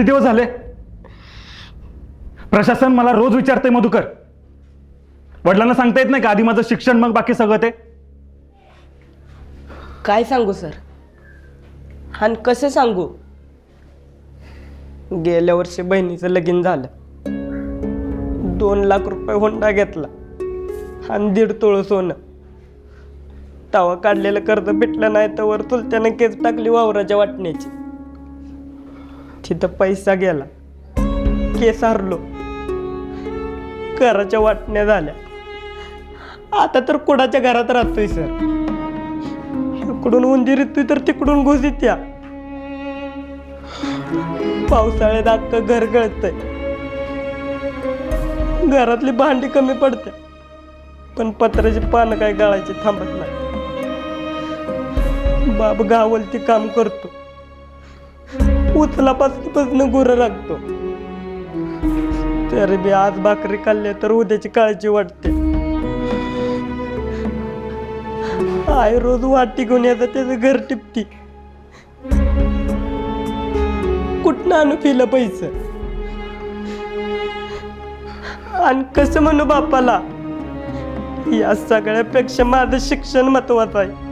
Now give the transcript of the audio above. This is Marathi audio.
किती दिवस झाले? प्रशासन मला रोज विचारतंय मधुकर. वडिलांना सांगता येत नाही का आधी माझं शिक्षण मग बाकी सगळं ते? काय सांगू सर? आणि कसं सांगू? गेल्या वर्षी बहिणीचं लगीन झालं. दोन लाख रुपये होंडा घेतला आणि दीड तोळ सोनं. तवा काढलेलं कर्ज भेटलं नाही तर वर चुलत्यानं केस टाकली वावराच्या वाटण्याची तिथं पैसा गेला. केस हरलो. घराच्या वाटण्या झाल्या. आता तर कुडाच्या घरात राहतोय सर. इकडून उंदीर येतोय तर तिकडून घुस येत्या. पावसाळ्यात अख्खं घर गळतंय. घरातली भांडी कमी पडते पण पत्र्याची पानं काय गळायची थांबत नाही. बाप गावलती काम करतो. उचलापासून गुरं लागतो. तरी बी आज भाकरी खाल्ली तर उद्याची काळजी वाटते. आय रोज वाटी घेऊन येतात त्याचं घर टिपती. कुठनं आणू पिलं पैसे? आणि कसं म्हणू बापाला? या सगळ्यापेक्षा माझं शिक्षण महत्वाचं आहे.